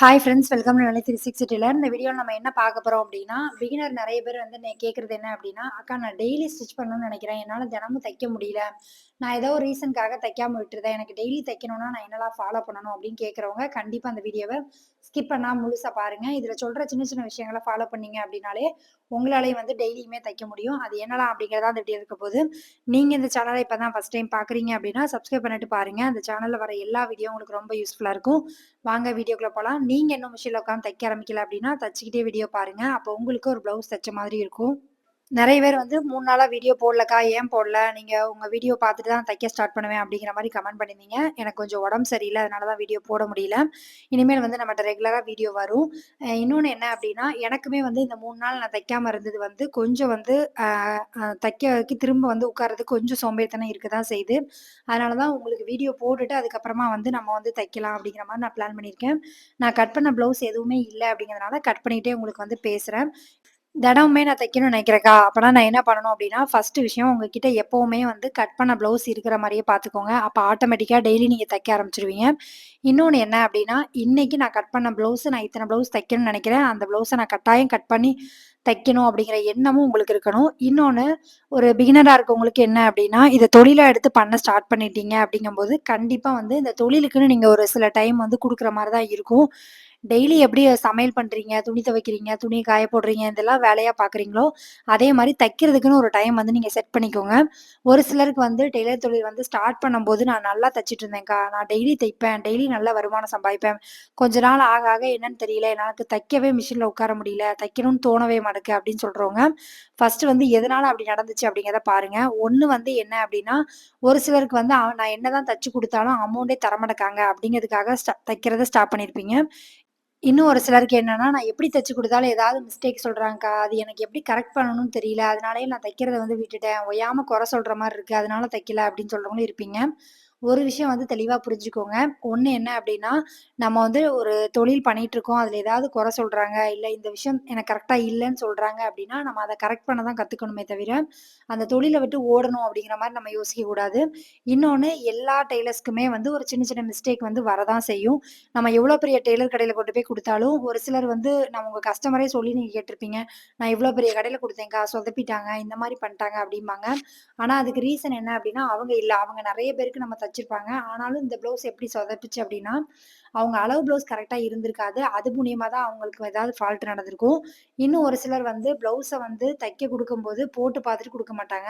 Hi friends welcome நிலை three six சிட்டியில் இந்த வீடியோவில் நம்ம என்ன பார்க்க போகிறோம் அப்படின்னா பிகினர் நிறைய பேர் வந்து நான் கேட்குறது என்ன அப்படின்னா அக்கா நான் டெய்லி ஸ்டிச் பண்ணணும்னு நினைக்கிறேன். என்னால் தினமும் தைக்க முடியல. நான் ஏதோ ஒரு ரீசனுக்காக தைக்காம விட்டுருதேன் எனக்கு டெய்லி தைக்கணும்னா நான் என்னெல்லாம் ஃபாலோ பண்ணணும்? அப்படின்னு கேட்குறவங்க கண்டிப்பாக அந்த வீடியோவை ஸ்கிப் பண்ணால் முழுசாக பாருங்கள் இதில் சொல்கிற சின்ன சின்ன விஷயங்களை ஃபாலோ பண்ணீங்க அப்படின்னாலே உங்களாலேயும் வந்து டெய்லியுமே தைக்க முடியும். அது என்னலாம் அப்படிங்கிறதா அந்த வீடியோ இருக்க போது நீங்கள் இந்த சேனலை இப்போ தான் ஃபஸ்ட் டைம் பார்க்குறீங்க அப்படின்னா சப்ஸ்கிரைப் பண்ணிட்டு பாருங்கள் அந்த சேனலில் வர எல்லா வீடியோ உங்களுக்கு ரொம்ப யூஸ்ஃபுல்லாக இருக்கும். வாங்க வீடியோக்குள்ளே போகலாம் நீங்கள் இன்னும் மிஷினில் உட்காந்து தைக்க ஆரம்பிக்கல அப்படின்னா தச்சுக்கிட்டே வீடியோ பாருங்கள் அப்போ உங்களுக்கு ஒரு ப்ளவுஸ் தைச்ச மாதிரி இருக்கும். நிறைய பேர் வந்து மூணு நாளாக வீடியோ போடலக்கா ஏன் போடல? நீங்கள் உங்கள் வீடியோ பார்த்துட்டு தான் தைக்க ஸ்டார்ட் பண்ணுவேன் அப்படிங்கிற மாதிரி கமெண்ட் பண்ணியிருந்தீங்க. எனக்கு கொஞ்சம் உடம்பு சரியில்லை அதனால தான் வீடியோ போட முடியல. இனிமேல் வந்து நம்மகிட்ட ரெகுலராக வீடியோ வரும். இன்னொன்று என்ன அப்படின்னா எனக்குமே வந்து இந்த மூணு நாள் நான் தைக்காமல் இருந்தது வந்து கொஞ்சம் வந்து தைக்க திரும்ப வந்து உட்கார்றது கொஞ்சம் சோம்பேறித்தனம் இருக்க தான் செய்யுது. அதனால தான் உங்களுக்கு வீடியோ போட்டுட்டு அதுக்கப்புறமா வந்து நம்ம வந்து தைக்கலாம் அப்படிங்கிற மாதிரி நான் பிளான் பண்ணியிருக்கேன். நான் கட் பண்ண ப்ளவுஸ் எதுவுமே இல்லை அப்படிங்கிறதுனால கட் பண்ணிகிட்டே உங்களுக்கு வந்து பேசுகிறேன் தினமுமே நான் தைக்கணும்னு நினைக்கிறேக்கா அப்போனா நான் என்ன பண்ணணும் அப்படின்னா ஃபர்ஸ்ட் விஷயம் உங்ககிட்ட எப்போவுமே வந்து கட் பண்ண ப்ளவுஸ் இருக்கிற மாதிரியே பார்த்துக்கோங்க அப்போ ஆட்டோமேட்டிக்காக டெய்லி நீங்கள் தைக்க ஆரம்பிச்சிருவீங்க. இன்னொன்று என்ன அப்படின்னா இன்றைக்கி நான் கட் பண்ண ப்ளவுஸு நான் இத்தனை ப்ளவுஸ் தைக்கணும்னு நினைக்கிறேன். அந்த ப்ளவுஸை நான் கட்டாயம் கட் பண்ணி தைக்கணும் அப்படிங்கிற எண்ணமும் உங்களுக்கு இருக்கணும். இன்னொன்று ஒரு பிகினராக இருக்கவங்களுக்கு என்ன அப்படின்னா இதை தொழிலாக எடுத்து பண்ண ஸ்டார்ட் பண்ணிட்டீங்க அப்படிங்கும்போது கண்டிப்பாக வந்து இந்த தொழிலுக்குன்னு நீங்கள் ஒரு சில டைம் வந்து கொடுக்குற மாதிரி தான் இருக்கும். டெய்லி எப்படி சமையல் பண்ணுறீங்க துணி துவைக்கிறீங்க? துணி காய போடுறீங்க? இதெல்லாம் வேலையாக பார்க்குறீங்களோ அதே மாதிரி தைக்கிறதுக்குன்னு ஒரு டைம் வந்து நீங்கள் செட் பண்ணிக்கோங்க. ஒரு சிலருக்கு வந்து டெய்லர் தொழில் வந்து ஸ்டார்ட் பண்ணும்போது நான் நல்லா தைச்சிட்டு இருந்தேன்க்கா. நான் டெய்லி தைப்பேன். டெய்லி நல்ல வருமானம் சம்பாதிப்பேன். கொஞ்ச நாள் ஆக ஆக என்னன்னு தெரியல. எனக்கு தைக்கவே மிஷினில் உட்கார முடியல. தைக்கணும்னு தோணவே மாட்டேக்கு அப்படின்னு சொல்கிறவங்க ஃபர்ஸ்ட் வந்து எதனால அப்படி நடந்துச்சு அப்படிங்கிறத பாருங்க. ஒன்று வந்து என்ன அப்படின்னா ஒரு சிலருக்கு வந்து நான் என்னதான் தச்சு கொடுத்தாலும் அமௌண்ட்டே தரமாட்டேக்காங்க. அப்படிங்கிறதுக்காக தைக்கிறத ஸ்டாப் பண்ணியிருப்பீங்க இன்னும் ஒரு சிலருக்கு என்னன்னா, நான் எப்படி தச்சு கொடுத்தாலும் ஏதாவது மிஸ்டேக் சொல்றாங்கக்கா. அது எனக்கு எப்படி கரெக்ட் பண்ணணும்னு தெரியல. அதனாலயே நான் தைக்கிறத வந்து விட்டுட்டேன். ஒய்யாம குறை சொல்ற மாதிரி இருக்கு. அதனால தைக்கல அப்படின்னு சொல்றவங்களும் இருப்பீங்க. ஒரு விஷயம் வந்து தெளிவா புரிஞ்சுக்கோங்க. ஒன்று என்ன அப்படின்னா, நம்ம வந்து ஒரு தொழில் பண்ணிட்டுருக்கோம். அதுல ஏதாவது குறை சொல்றாங்க, இல்ல இந்த விஷயம் எனக்கு கரெக்டாக இல்லைன்னு சொல்றாங்க அப்படின்னா, நம்ம அதை கரெக்ட் பண்ண தான் கத்துக்கணுமே தவிர, அந்த தொழிலை விட்டு ஓடணும் அப்படிங்கிற மாதிரி நம்ம யோசிக்க கூடாது. இன்னொன்னு எல்லா டெய்லர்ஸ்க்குமே வந்து ஒரு சின்ன சின்ன மிஸ்டேக் வந்து வரதான் செய்யும். நம்ம எவ்வளோ பெரிய டெய்லர் கடையில கொண்டு போய் கொடுத்தாலும் ஒரு சிலர் வந்து நம்ம உங்க கஸ்டமரே சொல்லி நீங்க கேட்டிருப்பீங்க நான் இவ்வளோ பெரிய கடையில கொடுத்தேங்க சொதப்பிட்டாங்க, இந்த மாதிரி பண்ணிட்டாங்க அப்படிம்பாங்க. ஆனா அதுக்கு ரீசன் என்ன அப்படின்னா, அவங்க இல்ல. அவங்க நிறைய பேருக்கு நம்ம தச்சிருப்பாங்க. ஆனாலும் இந்த ப்ளவுஸ் எப்படி சொதப்பிச்சு அப்படின்னா, அவங்க அளவு ப்ளவுஸ் கரெக்டாக இருந்திருக்காது. அது மூலியமாக தான் அவங்களுக்கு ஏதாவது ஃபால்ட் நடந்திருக்கும். இன்னும் ஒரு சிலர் வந்து ப்ளவுஸை வந்து தைக்க கொடுக்கும்போது போட்டு பார்த்துட்டு கொடுக்க மாட்டாங்க.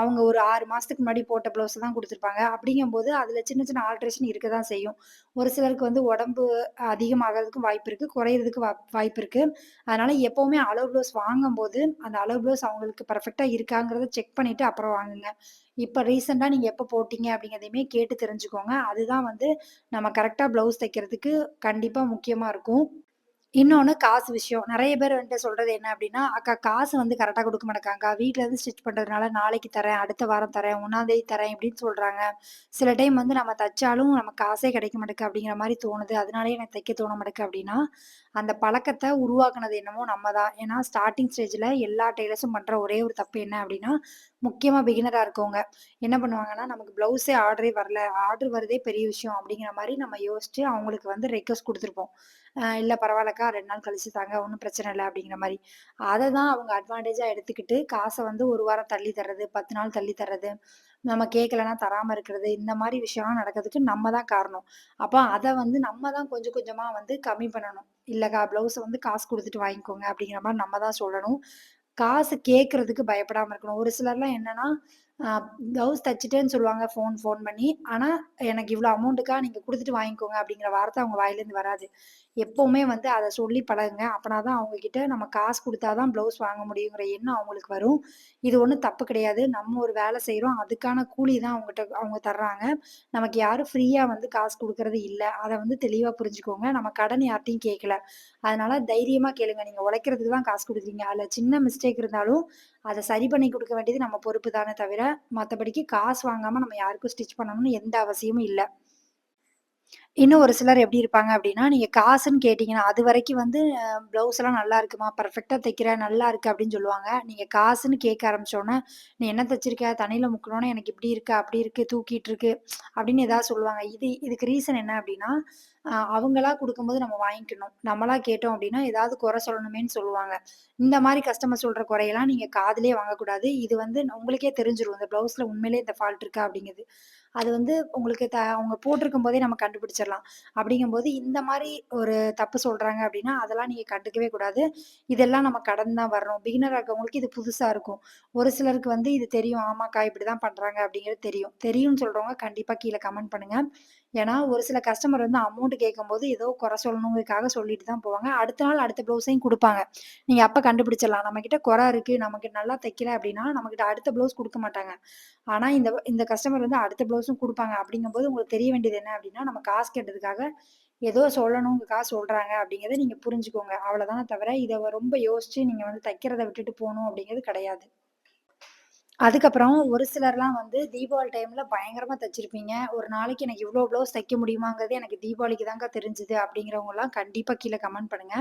அவங்க ஒரு ஆறு மாதத்துக்கு முன்னாடி போட்ட ப்ளவுஸை தான் கொடுத்துருப்பாங்க அப்படிங்கும்போது அதில் சின்ன சின்ன ஆல்ட்ரேஷன் இருக்க தான் செய்யும். ஒரு சிலருக்கு வந்து உடம்பு அதிகமாகிறதுக்கும் வாய்ப்பு இருக்குது குறையிறதுக்கு வா வாய்ப்பு இருக்குது அதனால் எப்போவுமே அளவு ப்ளவுஸ் வாங்கும்போது, அந்த அளவு ப்ளவுஸ் அவங்களுக்கு பர்ஃபெக்டாக இருக்காங்கிறத செக் பண்ணிவிட்டு அப்புறம் வாங்குங்க. இப்போ ரீசெண்டாக நீங்கள் எப்போ போட்டீங்க அப்படிங்கிறதையுமே கேட்டு தெரிஞ்சுக்கோங்க. அதுதான் வந்து நம்ம கரெக்டாக ப்ளவுஸ் தைக்க கிடைக்கிறதுக்கு கண்டிப்பா முக்கியமா இருக்கும். இன்னொன்று காசு விஷயம். நிறைய பேர் வந்துட்டு சொல்றது என்ன அப்படின்னா "அக்கா காசு வந்து கரெக்டாக கொடுக்க மாட்டேங்காங்கக்கா. வீட்ல இருந்து ஸ்டிச் பண்ணுறதுனால நாளைக்கு தரேன், அடுத்த வாரம் தரேன், 1ஆம் தரேன்" அப்படின்னு சொல்கிறாங்க சில டைம் வந்து நம்ம தைச்சாலும் நமக்கு காசே கிடைக்க மாட்டேங்குது அப்படிங்கிற மாதிரி தோணுது. அதனாலே எனக்கு தைக்க தோண மாட்டேங்க அப்படின்னா அந்த பழக்கத்தை உருவாக்குனது என்னமோ நம்ம தான். ஏன்னா ஸ்டார்டிங் ஸ்டேஜில் எல்லா டெய்லர்ஸும் பண்ணுற ஒரே ஒரு தப்பு என்ன அப்படின்னா முக்கியமாக பிகினராக இருக்கவங்க என்ன பண்ணுவாங்கன்னா, நமக்கு ப்ளவுஸே ஆர்டரே வரல. ஆர்டர் வரதே பெரிய விஷயம் அப்படிங்கிற மாதிரி நம்ம யோசிச்சு அவங்களுக்கு வந்து ரெக்வெஸ்ட் கொடுத்துருப்போம் இல்லை பரவாயில்லக்கா ரெண்டு நாள் கழிச்சு தாங்க. ஒன்றும் பிரச்சனை இல்லை அப்படிங்கிற மாதிரி அதை தான் அவங்க அட்வான்டேஜாக எடுத்துக்கிட்டு காசை வந்து ஒரு வாரம் தள்ளி தர்றது, 10 நாள் தள்ளி தர்றது, நம்ம கேட்கலன்னா தராமல் இருக்கிறது, இந்த மாதிரி விஷயம்லாம் நடக்கிறதுக்கு நம்ம தான் காரணம். அப்போ அதை வந்து நம்ம தான் கொஞ்சம் கொஞ்சமாக வந்து கம்மி பண்ணணும். இல்லைக்கா ப்ளவுஸை வந்து காசு கொடுத்துட்டு வாங்கிக்கோங்க அப்படிங்கிற மாதிரி நம்ம தான் சொல்லணும். காசு கேட்கறதுக்கு பயப்படாமல் இருக்கணும். ஒரு சிலர்லாம் என்னன்னா, ப்ளவுஸ் தச்சுட்டேன்னு சொல்லுவாங்க ஃபோன் ஃபோன் பண்ணி. ஆனால் எனக்கு இவ்வளோ அமௌண்ட்டுக்கா நீங்கள் கொடுத்துட்டு வாங்கிக்கோங்க அப்படிங்கிற வார்த்தை அவங்க வாயிலேருந்து வராது. எப்பவுமே வந்து அத சொல்லி பழகுங்க. அப்பனா தான் அவங்க கிட்ட நம்ம காசு குடுத்தா தான் ப்ளவுஸ் வாங்க முடியுங்கிற எண்ணம் அவங்களுக்கு வரும். இது ஒண்ணும் தப்பு கிடையாது. நம்ம ஒரு வேலை செய்றோம். அதுக்கான கூலி தான் அவங்கட்ட அவங்க தர்றாங்க. நமக்கு யாரும் ஃப்ரீயா வந்து காசு குடுக்குறது இல்ல. அத வந்து தெளிவா புரிஞ்சுக்கோங்க. நம்ம கடன் யார்ட்டயும் கேட்கல. அதனால தைரியமா கேளுங்க. நீங்க உழைக்கிறதுக்கு தான் காசு குடுக்குறீங்க. அதுல சின்ன மிஸ்டேக் இருந்தாலும், அத சரி பண்ணி குடுக்க வேண்டியது நம்ம பொறுப்பு தானே தவிர, மத்தபடிக்கு காசு வாங்காம நம்ம யாருக்கும் ஸ்டிச் பண்ணணும்னு எந்த அவசியமும் இல்ல. இன்னும் ஒரு சிலர் எப்படி இருப்பாங்க அப்படின்னா, நீங்க காசுன்னு கேட்டீங்கன்னா, அதுவரைக்கும் வந்து அ ப்ளவுஸ் எல்லாம் நல்லா இருக்குமா, பெர்ஃபெக்ட்டா தைக்கிற, நல்லா இருக்கு அப்படின்னு சொல்லுவாங்க. நீங்க காசுன்னு கேட்க ஆரம்பிச்சோன்னே "நீ என்ன தைச்சிருக்க தண்ணியில் முக்குனோனே எனக்கு இப்படி இருக்கு, அப்படி இருக்கு, தூக்கிட்டு இருக்கு" அப்படின்னு ஏதாவது சொல்லுவாங்க. இது இதுக்கு ரீசன் என்ன அப்படின்னா, அவங்களா கொடுக்கும்போது நம்ம வாங்கிக்கணும். நம்மளா கேட்டோம் அப்படின்னா ஏதாவது குறை சொல்லணுமேன்னு சொல்லுவாங்க. இந்த மாதிரி கஸ்டமர் சொல்ற குறையெல்லாம் நீங்க காதலே வாங்கக்கூடாது. இது வந்து உங்களுக்கே தெரிஞ்சிரும். இந்த பிளவுஸ்ல உண்மையிலே இந்த ஃபால்ட் இருக்கா அப்படிங்கிறது அது வந்து உங்களுக்கு த அவங்க போட்டிருக்கும் போதே நம்ம கண்டுபிடிச்சிடலாம். அப்படிங்கும்போது இந்த மாதிரி ஒரு தப்பு சொல்றாங்க அப்படின்னா, அதெல்லாம் நீங்க கண்டுக்கவே கூடாது. இதெல்லாம் நம்ம கடந்து தான் வரணும். பிகினரா இருக்கவங்களுக்கு இது புதுசா இருக்கும். ஒரு சிலருக்கு வந்து இது தெரியும். ஆமாக்கா இப்படிதான் பண்றாங்க அப்படிங்கிறது தெரியும். தெரியும்னு சொல்றவங்க கண்டிப்பா கீழே கமெண்ட் பண்ணுங்க. ஏன்னா, ஒரு சில கஸ்டமர் வந்து அமௌண்ட் கேட்கும்போது ஏதோ குறை சொல்லணுங்கிறதுக்காக சொல்லிட்டு தான் போவாங்க. அடுத்த நாள் அடுத்த ப்ளவுஸையும் கொடுப்பாங்க நீங்கள் அப்போ கண்டுபிடிச்சிடலாம். நம்மக்கிட்ட குறை இருக்கு, நமக்கு நல்லா தைக்கல அப்படின்னா, நம்மக்கிட்ட அடுத்த ப்ளவுஸ் கொடுக்க மாட்டாங்க. ஆனால் இந்த இந்த கஸ்டமர் வந்து அடுத்த ப்ளவுஸும் கொடுப்பாங்க அப்படிங்கும்போது உங்களுக்கு தெரிய வேண்டியது என்ன அப்படின்னா, நம்ம காசு கேட்டதுக்காக ஏதோ சொல்லணுங்கிறக்காக சொல்கிறாங்க அப்படிங்கிறத நீங்கள் புரிஞ்சுக்கோங்க. அவ்வளோதானே தவிர, இதை ரொம்ப யோசித்து நீங்கள் வந்து தைக்கிறத விட்டுட்டு போகணும் அப்படிங்கிறது கிடையாது. அதுக்கப்புறம் ஒரு சிலர்லாம் வந்து தீபாவளி டைம்ல பயங்கரமா தச்சிருப்பீங்க. ஒரு நாளைக்கு எனக்கு இவ்ளோ ப்ளவுஸ் தைக்க முடியுமாங்கிறது எனக்கு தீபாவளிக்கு தாங்க தெரிஞ்சது அப்படிங்கிறவங்கலாம் கண்டிப்பா கீழ கமெண்ட் பண்ணுங்க.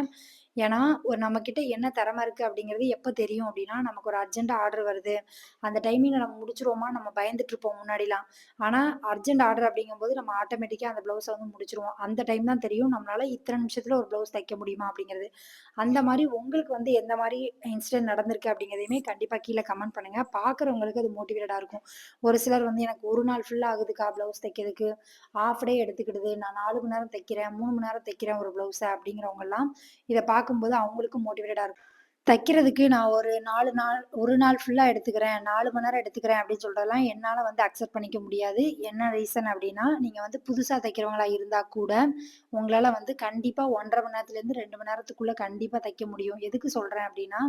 ஏன்னா, ஒரு நம்மகிட்ட என்ன திறமை இருக்கு அப்படிங்கிறது எப்ப தெரியும் அப்படின்னா, நமக்கு ஒரு அர்ஜென்ட் ஆர்டர் வருது. அந்த டைமிங்ல நம்ம முடிச்சிருவோமா நம்ம பயந்துட்டு இருப்போம் முன்னாடிலாம். ஆனா, அர்ஜென்ட் ஆர்டர் அப்படிங்கும்போது நம்ம ஆட்டோமேட்டிக்கா அந்த ப்ளவுஸை வந்து முடிச்சிருவோம் அந்த டைம் தான் தெரியும் நம்மளால இத்தனை நிமிஷத்துல ஒரு ப்ளவுஸ் தைக்க முடியுமா அப்படிங்கிறது. அந்த மாதிரி உங்களுக்கு வந்து எந்த மாதிரி இன்சிடென்ட் நடந்திருக்கு அப்படிங்கிறதையுமே கண்டிப்பா கீழே கமெண்ட் பண்ணுங்க. பார்க்குறவங்களுக்கு அது மோட்டிவேட்டடா இருக்கும். ஒரு சிலர் வந்து எனக்கு ஒரு நாள் ஃபுல்லா ஆகுதுக்கா ப்ளவுஸ் தைக்கிறதுக்கு. ஹாஃப் டே எடுத்துக்கிடுது. நான் நாலு மணி நேரம் தைக்கிறேன், மூணு மணி நேரம் தைக்கிறேன் ஒரு ப்ளவுஸு அப்படிங்கிறவங்களாம் இதை பார்க்க பார்க்கும்போது அவங்களுக்கும் மோட்டிவேட்டடாக இருக்கும். தைக்கிறதுக்கு நான் ஒரு நாலு நாள் ஒரு நாள் ஃபுல்லாக எடுத்துக்கிறேன். நாலு மணி நேரம் எடுத்துக்கிறேன் அப்படின்னு சொல்றதெல்லாம் என்னால் வந்து அக்செப்ட் பண்ணிக்க முடியாது. என்ன ரீசன் அப்படின்னா, நீங்கள் வந்து புதுசாக தைக்கிறவங்களா இருந்தால் கூட, உங்களால் வந்து கண்டிப்பாக ஒன்றரை மணி நேரத்துலேருந்து ரெண்டு மணி நேரத்துக்குள்ளே கண்டிப்பாக தைக்க முடியும். எதுக்கு சொல்கிறேன் அப்படின்னா,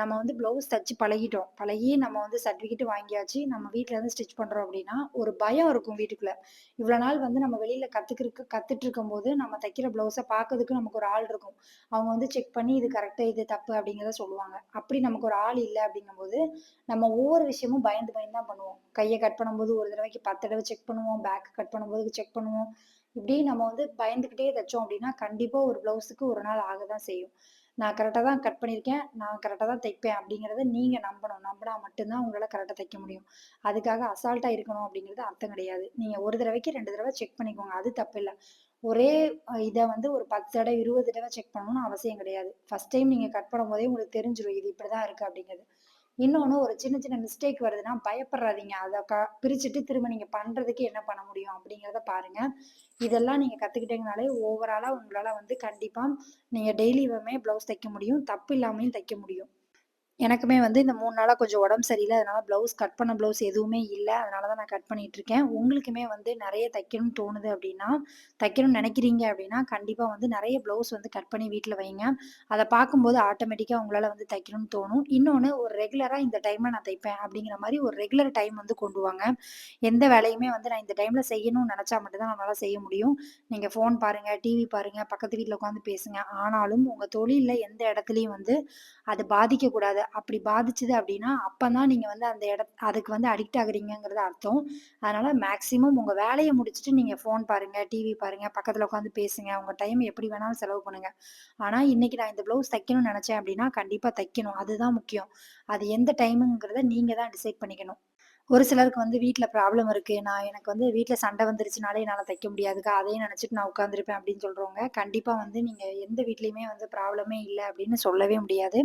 நம்ம வந்து ப்ளவுஸ் தைச்சி பழகிட்டோம். பழகி நம்ம வந்து சர்டிஃபிகேட் வாங்கியாச்சு. நம்ம வீட்டிலேருந்து இருந்து ஸ்டிச் பண்ணுறோம் அப்படின்னா, ஒரு பயம் இருக்கும் வீட்டுக்குள்ளே இவ்வளோ நாள் வந்து நம்ம வெளியில் கற்றுக்கிறக்கு கற்றுட்டு இருக்கும்போது, நம்ம தைக்கிற ப்ளவுஸை பார்க்கறதுக்கு நமக்கு ஒரு ஆள் இருக்கும். அவங்க வந்து செக் பண்ணி இது கரெக்டாக இது தப்பு அப்படிங்கிறத சொல்லுவாங்க. அப்படி நமக்கு ஒரு ஆள் இல்லை அப்படிங்கும்போது, நம்ம ஒவ்வொரு விஷயமும் பயந்து பயந்து தான் பண்ணுவோம். கையை கட் பண்ணும்போது ஒரு தடவைக்கு பத்து தடவை செக் பண்ணுவோம். பேக் கட் பண்ணும்போது செக் பண்ணுவோம். இப்படி நம்ம வந்து பயந்துக்கிட்டே தைச்சோம் அப்படின்னா, கண்டிப்பாக ஒரு ப்ளவுஸுக்கு ஒரு நாள் ஆக தான் செய்யும். நான் கரெக்டாக தான் கட் பண்ணியிருக்கேன். நான் கரெக்டாக தான் தைப்பேன் அப்படிங்கிறத நீங்கள் நம்பணும். நம்பினா மட்டும்தான் உங்களால் கரெக்டாக தைக்க முடியும். அதுக்காக அசால்ட்டாக இருக்கணும் அப்படிங்கிறது அர்த்தம் கிடையாது. நீங்கள் ஒரு தடவைக்கு ரெண்டு தடவை செக் பண்ணிக்கோங்க. அது தப்பில்ல. ஒரே இதை வந்து ஒரு பத்து தடவை இருபது தடவை செக் பண்ணணும்னு அவசியம் கிடையாது. ஃபர்ஸ்ட் டைம் நீங்கள் கட் பண்ணும் போதே உங்களுக்கு தெரிஞ்சிடும் இது இப்படிதான் இருக்கு அப்படிங்கிறது. இன்னொன்று ஒரு சின்ன சின்ன மிஸ்டேக் வருதுன்னா பயப்படாதீங்க. அதை க பிரிச்சுட்டு திரும்ப நீங்கள் பண்ணுறதுக்கு என்ன பண்ண முடியும் அப்படிங்கிறத பாருங்க. இதெல்லாம் நீங்கள் கற்றுக்கிட்டீங்கனாலே ஓவராலாக உங்களால் வந்து கண்டிப்பாக நீங்கள் டெய்லியுமே ப்ளவுஸ் தைக்க முடியும். தப்பு இல்லாமையும் தைக்க முடியும். எனக்குமே வந்து இந்த மூணு நாளாக கொஞ்சம் உடம்பு சரியில்லை அதனால ப்ளவுஸ் கட் பண்ண ப்ளவுஸ் எதுவுமே இல்லை அதனால தான் நான் கட் பண்ணிட்டுருக்கேன். உங்களுக்குமே வந்து நிறைய தைக்கணும்னு தோணுது அப்படின்னா தைக்கணும்னு நினைக்கிறீங்க அப்படின்னா கண்டிப்பாக வந்து நிறைய ப்ளவுஸ் வந்து கட் பண்ணி வீட்டில் வைங்க. அதை பார்க்கும்போது ஆட்டோமேட்டிக்காக உங்களால் வந்து தைக்கணும்னு தோணும். இன்னொன்று ஒரு ரெகுலராக இந்த டைமில் நான் தைப்பேன் அப்படிங்கிற மாதிரி ஒரு ரெகுலர் டைம் வந்து கொண்டு வாங்க. எந்த வேலையுமே வந்து நான் இந்த டைமில் செய்யணும்னு நினச்சா மட்டும்தான் நம்மளால் செய்ய முடியும். நீங்கள் ஃபோன் பாருங்கள் டிவி பாருங்கள் பக்கத்து வீட்டில் உட்காந்து பேசுங்க. ஆனாலும் உங்கள் தொழிலில் எந்த இடத்துலையும் வந்து அது பாதிக்கக்கூடாது. அப்படி பாதிச்சுது அப்படின்னா, அப்போ தான் நீங்கள் வந்து அந்த இட அதுக்கு வந்து அடிக்ட் ஆகுறீங்கங்கிறது அர்த்தம். அதனால மேக்ஸிமம் உங்கள் வேலையை முடிச்சுட்டு நீங்கள் ஃபோன் பாருங்கள் டிவி பாருங்கள் பக்கத்தில் உட்காந்து பேசுங்க. உங்கள் டைம் எப்படி வேணாலும் செலவு பண்ணுங்கள் ஆனால் இன்றைக்கி நான் இந்த ப்ளவுஸ் தைக்கணும்னு நினச்சேன் அப்படின்னா, கண்டிப்பாக தைக்கணும். அதுதான் முக்கியம். அது எந்த டைமுங்கிறத நீங்கள் தான் டிசைட் பண்ணிக்கணும். ஒரு சிலருக்கு வந்து வீட்டில் ப்ராப்ளம் இருக்கு. நான் எனக்கு வந்து வீட்டில் சண்டை வந்துருச்சுனாலே என்னால் தைக்க முடியாதுக்கா. அதையும் நினச்சிட்டு நான் உட்காந்துருப்பேன் அப்படின்னு சொல்கிறவங்க கண்டிப்பாக வந்து நீங்கள் எந்த வீட்லேயுமே வந்து ப்ராப்ளமே இல்லை அப்படின்னு சொல்லவே முடியாது.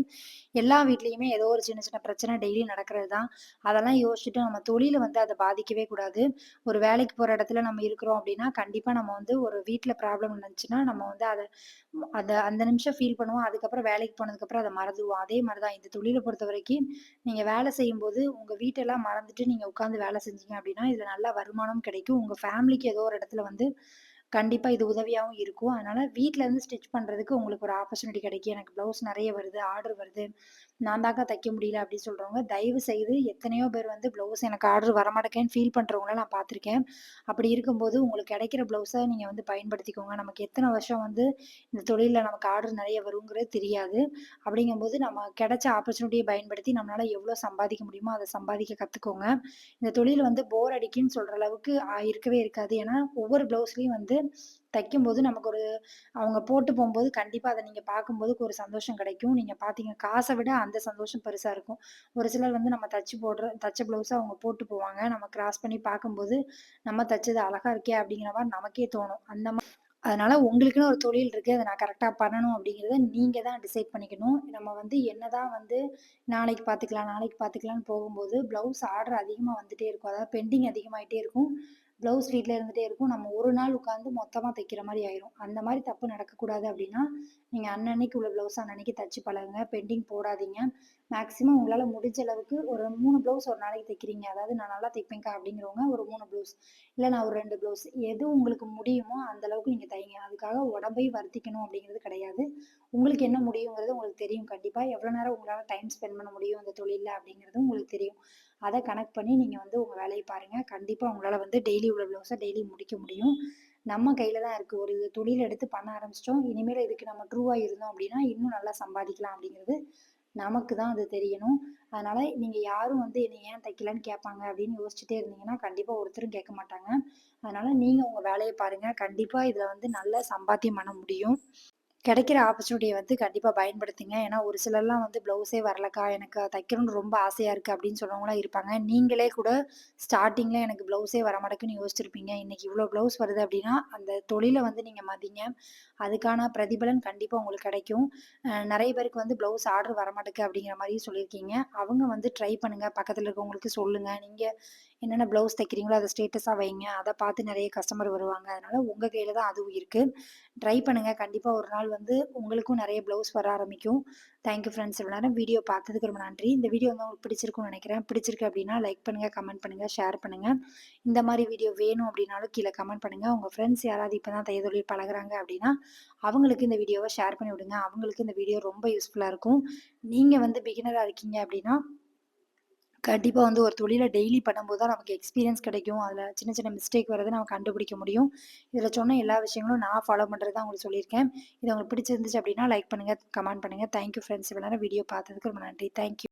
எல்லா வீட்லேயுமே ஏதோ ஒரு சின்ன சின்ன பிரச்சனை டெய்லி நடக்கிறது தான். அதெல்லாம் யோசிச்சுட்டு நம்ம தொழிலை வந்து அதை பாதிக்கவே கூடாது. ஒரு வேலைக்கு போகிற இடத்துல நம்ம இருக்கிறோம் அப்படின்னா, கண்டிப்பாக நம்ம வந்து ஒரு வீட்டில் ப்ராப்ளம் இருந்துச்சுன்னா, நம்ம வந்து அதை அதை அந்த நிமிஷம் ஃபீல் பண்ணுவோம். அதுக்கப்புறம் வேலைக்கு போனதுக்கப்புறம் அதை மறந்துவோம் அதே மாதிரி தான் இந்த தொழிலை பொறுத்த வரைக்கும் நீங்கள் வேலை செய்யும்போது உங்கள் வீட்டெல்லாம் மறந்துட்டு நீங்க உட்காந்து வேலை செஞ்சீங்க அப்படின்னா, இதுல நல்ல வருமானம் கிடைக்கும். உங்க ஃபேமிலிக்கு ஏதோ ஒரு இடத்துல வந்து கண்டிப்பா இது உதவியாகவும் இருக்கும். அதனால வீட்ல இருந்து ஸ்டிச் பண்றதுக்கு உங்களுக்கு ஒரு ஆப்பர்ச்சுனிட்டி கிடைக்கும். எனக்கு ப்ளவுஸ் நிறைய வருது, ஆர்டர் வருது. நான் தான்க்கா தைக்க முடியல அப்படின்னு சொல்கிறவங்க தயவு செய்து எத்தனையோ பேர் வந்து ப்ளவுஸ் எனக்கு ஆர்டர் வரமாட்டேங்கன்னு ஃபீல் பண்ணுறவங்கள நான் பார்த்துருக்கேன். அப்படி இருக்கும்போது உங்களுக்கு கிடைக்கிற ப்ளவுஸை நீங்கள் வந்து பயன்படுத்திக்கோங்க. நமக்கு எத்தனை வருஷம் வந்து இந்த தொழிலில் நமக்கு ஆர்டர் நிறைய வருங்கிறது தெரியாது. அப்படிங்கும்போது நம்ம கிடைச்ச ஆப்பர்ச்சுனிட்டியை பயன்படுத்தி நம்மளால் எவ்வளோ சம்பாதிக்க முடியுமோ, அதை சம்பாதிக்க கற்றுக்கோங்க இந்த தொழில் வந்து போர் அடிக்குன்னு சொல்கிற அளவுக்கு இருக்கவே இருக்காது. ஏன்னா, ஒவ்வொரு ப்ளவுஸ்லேயும் வந்து தைக்கும்போது நமக்கு ஒரு அவங்க போட்டு போகும்போது கண்டிப்பாக அதை நீங்கள் பார்க்கும்போது ஒரு சந்தோஷம் கிடைக்கும். நீங்கள் பார்த்தீங்க காசை விட அந்த சந்தோஷம் பெருசாக இருக்கும். ஒரு சிலர் வந்து நம்ம தச்சு போடுற தச்ச ப்ளவுஸ அவங்க போட்டு போவாங்க. நம்ம கிராஸ் பண்ணி பார்க்கும்போது, நம்ம தச்சது அழகாக இருக்கே! அப்படிங்கிற மாதிரி நமக்கே தோணும். அந்த மாதிரி அதனால உங்களுக்குன்னு ஒரு தொழில் இருக்கு. அதை நான் கரெக்டாக பண்ணணும் அப்படிங்கிறத நீங்க தான் டிசைட் பண்ணிக்கணும். நம்ம வந்து என்னதான் வந்து நாளைக்கு பார்த்துக்கலாம், நாளைக்கு பார்த்துக்கலாம்னு போகும்போது, ப்ளவுஸ் ஆர்டர் அதிகமாக வந்துட்டே இருக்கும். அதாவது பெண்டிங் அதிகமாயிட்டே இருக்கும். ப்ளவுஸ் வீட்டில் இருந்துகிட்டே இருக்கும். நம்ம ஒரு நாள் உட்காந்து மொத்தமாக தைக்கிற மாதிரி ஆயிரும். அந்த மாதிரி தப்பு நடக்கக்கூடாது அப்படின்னா, நீங்கள் அன்னன்னைக்கு உள்ள ப்ளவுஸ் அன்னன்னைக்கு தச்சு பழகுங்க. பெண்டிங் போடாதீங்க. மேக்ஸிமம் உங்களால் முடிஞ்ச அளவுக்கு ஒரு மூணு ப்ளவுஸ் ஒரு நாளைக்கு தைக்கிறீங்க. அதாவது நான் நல்லா தைப்பேன்க்கா அப்படிங்கிறவங்க ஒரு மூணு ப்ளவுஸ், இல்லை நான் ஒரு ரெண்டு ப்ளவுஸ் எது உங்களுக்கு முடியுமோ அந்த அளவுக்கு நீங்கள் தைங்க. அதுக்காக உடம்பையும் வருத்திக்கணும் அப்படிங்கிறது கிடையாது. உங்களுக்கு என்ன முடியுங்கிறது உங்களுக்கு தெரியும் கண்டிப்பாக எவ்வளோ நேரம் உங்களால் டைம் ஸ்பெண்ட் பண்ண முடியும் அந்த தொழிலில் அப்படிங்கிறதும் உங்களுக்கு தெரியும். அதை கணக்கு பண்ணி நீங்கள் வந்து உங்கள் வேலையை பாருங்கள் கண்டிப்பாக உங்களால் வந்து டெய்லி உள்ள ப்ளவுஸை டெய்லி முடிக்க முடியும். நம்ம கையில தான் இருக்கு. ஒரு தொழில் எடுத்து பண்ண ஆரம்பிச்சிட்டோம் இனிமேல் இதுக்கு நம்ம ட்ரூவா இருந்தோம் அப்படின்னா, இன்னும் நல்லா சம்பாதிக்கலாம் அப்படிங்கிறது நமக்கு தான் அது தெரியணும். அதனால நீங்க யாரும் வந்து என்னை ஏன் தைக்கலன்னு கேட்பாங்க அப்படின்னு யோசிச்சுட்டே இருந்தீங்கன்னா, கண்டிப்பா ஒருத்தரும் கேட்க மாட்டாங்க. அதனால நீங்க உங்க வேலையை பாருங்க. கண்டிப்பா இதுல வந்து நல்ல சம்பாத்தியம் பண்ண முடியும். கிடைக்கிற ஆப்பர்ச்சுனிட்டியை வந்து கண்டிப்பாக பயன்படுத்துங்க. ஏன்னா ஒரு சிலர்லாம் வந்து ப்ளவுஸே வரலக்கா, எனக்கு தைக்கணும்னு ரொம்ப ஆசையாக இருக்குது அப்படின்னு சொல்கிறவங்களாம் இருப்பாங்க. நீங்களே கூட ஸ்டார்டிங்கில் எனக்கு ப்ளவுஸே வரமாட்டேக்குன்னு யோசிச்சிருப்பீங்க. இன்னைக்கு இவ்வளோ ப்ளவுஸ் வருது அப்படின்னா, அந்த தொழிலை வந்து நீங்கள் மதிங்க. அதுக்கான பிரதிபலன் கண்டிப்பாக உங்களுக்கு கிடைக்கும். நிறைய பேருக்கு வந்து ப்ளவுஸ் ஆர்டர் வரமாட்டேக்கு அப்படிங்கிற மாதிரி சொல்லியிருக்கீங்க. அவங்க வந்து ட்ரை பண்ணுங்கள் பக்கத்தில் இருக்கவங்களுக்கு சொல்லுங்கள் நீங்கள் என்னென்ன ப்ளவுஸ் தைக்கிறீங்களோ அதை ஸ்டேட்டஸாக வைங்க. அதை பார்த்து நிறைய கஸ்டமர் வருவாங்க. அதனால் உங்கள் கையில் தான் அதுவும் இருக்குது ட்ரை பண்ணுங்கள் கண்டிப்பாக ஒரு நாள் வந்து உங்களுக்கும் நிறைய ப்ளவுஸ் வர ஆரம்பிக்கும். Thank you friends. இவ்வளோ நேரம் வீடியோ பார்த்ததுக்கு ரொம்ப நன்றி. இந்த வீடியோ வந்து உங்களுக்கு பிடிச்சிருக்கும்னு நினைக்கிறேன் பிடிச்சிருக்கு அப்படின்னா லைக் பண்ணுங்கள் கமெண்ட் பண்ணுங்கள் ஷேர் பண்ணுங்கள் இந்த மாதிரி வீடியோ வேணும் அப்படின்னாலும் கீழே கமெண்ட் பண்ணுங்க. உங்கள் ஃப்ரெண்ட்ஸ் யாராவது இப்போ தான் தையதொழில் தொழில் பழகுறாங்க அப்படின்னா, அவங்களுக்கு இந்த வீடியோவை ஷேர் பண்ணி விடுங்க. அவங்களுக்கு இந்த வீடியோ ரொம்ப யூஸ்ஃபுல்லாக இருக்கும். நீங்கள் வந்து பிகினராக இருக்கீங்க அப்படின்னா, கண்டிப்பாக வந்து ஒரு தொழிலை டெய்லி பண்ணும்போது தான் நமக்கு எக்ஸ்பீரியன்ஸ் கிடைக்கும். அதில் சின்ன சின்ன மிஸ்டேக் வரது நம்ம கண்டுபிடிக்க முடியும். இதில் சொன்ன எல்லா விஷயங்களும் நான் ஃபாலோ பண்ணுறது தான் உங்களுக்கு சொல்லியிருக்கேன். இது உங்களுக்கு பிடிச்சிருந்துச்சு அப்படின்னா லைக் பண்ணுங்க, கமெண்ட் பண்ணுங்கள் தேங்க் யூ ஃப்ரெண்ட்ஸ். இவ்வளோ நேரம் வீடியோ பார்த்ததுக்கு ரொம்ப நன்றி. Thank you.